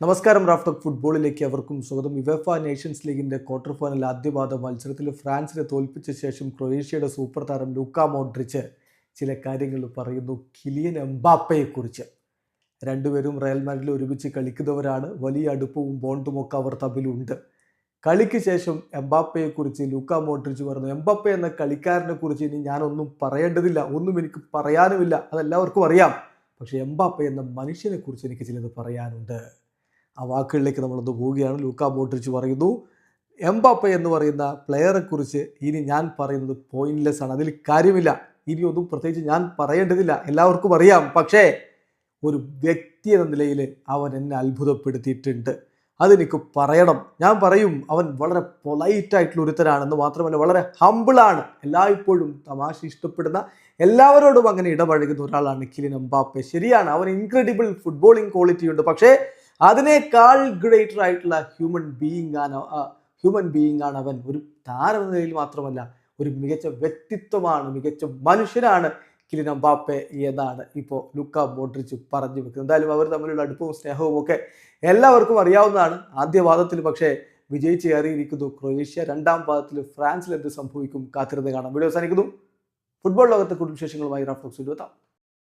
നമസ്കാരം റാഫ്റ്റോക്ക് ഫുട്ബോളിലേക്ക് അവർക്കും സ്വാഗതം. യുവഫ നേഷൻസ് ലീഗിന്റെ ക്വാർട്ടർ ഫൈനൽ ആദ്യപാദ മത്സരത്തിൽ ഫ്രാൻസിനെ തോൽപ്പിച്ച ശേഷം ക്രൊയേഷ്യയുടെ സൂപ്പർ താരം ലൂക്ക മോഡ്രിച്ച് ചില കാര്യങ്ങൾ പറയുന്നു. കിലിയൻ എംബാപ്പയെക്കുറിച്ച്. രണ്ടുപേരും റയൽ മാഡ്രിഡിൽ ഒരുമിച്ച് കളിക്കുന്നവരാണ്. വലിയ അടുപ്പവും ബോണ്ടുമൊക്കെ അവർ തമ്മിലുണ്ട്. കളിക്ക് ശേഷം എംബാപ്പയെക്കുറിച്ച് ലൂക്ക മോഡ്രിച്ച് പറഞ്ഞു. എംബാപ്പ എന്ന കളിക്കാരനെ കുറിച്ച് ഇനി ഞാനൊന്നും പറയേണ്ടതില്ല. ഒന്നും എനിക്ക് പറയാനുമില്ല. അതെല്ലാവർക്കും അറിയാം. പക്ഷേ എംബാപ്പ എന്ന മനുഷ്യനെക്കുറിച്ച് എനിക്ക് ചിലത് പറയാനുണ്ട്. ആ വാക്കുകളിലേക്ക് നമ്മളൊന്ന് പോവുകയാണ്. ലൂക്ക മോട്ടിച്ച് പറയുന്നു എംബാപ്പ എന്ന് പറയുന്ന പ്ലെയറെ കുറിച്ച് ഇനി ഞാൻ പറയുന്നത് പോയിന്റ്ലെസ് ആണ്. അതിൽ കാര്യമില്ല. ഇനി ഒന്നും പ്രത്യേകിച്ച് ഞാൻ പറയേണ്ടതില്ല. എല്ലാവർക്കും അറിയാം. പക്ഷേ ഒരു വ്യക്തി എന്ന നിലയിൽ അവൻ എന്നെ അത്ഭുതപ്പെടുത്തിയിട്ടുണ്ട്. അതെനിക്ക് പറയണം. ഞാൻ പറയും അവൻ വളരെ പൊലൈറ്റ് ആയിട്ടുള്ള ഒരുത്തരാണെന്ന് മാത്രമല്ല വളരെ ഹമ്പിളാണ് എല്ലായ്പ്പോഴും തമാശ ഇഷ്ടപ്പെടുന്ന എല്ലാവരോടും അങ്ങനെ ഇടപഴകുന്ന ഒരാളാണ് കിലിൻ എംബാപ്പെ. ശരിയാണ് അവൻ ഇൻക്രെഡിബിൾ ഫുട്ബോളിംഗ് ക്വാളിറ്റി ഉണ്ട്. പക്ഷേ അതിനേക്കാൾ ഗ്രേറ്റർ ആയിട്ടുള്ള ഹ്യൂമൻ ബീയിങ് ആണ് ഹ്യൂമൻ ബീയിങ് ആണ് അവൻ. ഒരു താരം നിലയിൽ മാത്രമല്ല ഒരു മികച്ച വ്യക്തിത്വമാണ് മികച്ച മനുഷ്യനാണ് കിലിൻ എംബാപ്പെ എന്നാണ് ഇപ്പോൾ ലുക്ക മോഡ്രിച്ച് പറഞ്ഞു വെക്കുന്നത്. എന്തായാലും അവർ തമ്മിലുള്ള അടുപ്പവും സ്നേഹവും ഒക്കെ എല്ലാവർക്കും അറിയാവുന്നതാണ്. ആദ്യ വാദത്തിൽ പക്ഷേ വിജയിച്ച് കയറിയിരിക്കുന്നു ക്രൊയേഷ്യ. രണ്ടാം പാദത്തിൽ ഫ്രാൻസിൽ എന്ത് സംഭവിക്കും കാത്തിരുന്ന് കാണാം. വീഡിയോ അവസാനിക്കുന്നു. ഫുട്ബോൾ ലോകത്തെ കുടുംബ വിശേഷങ്ങളുമായി റാഫ്റ്റോക്സ് എത്താം.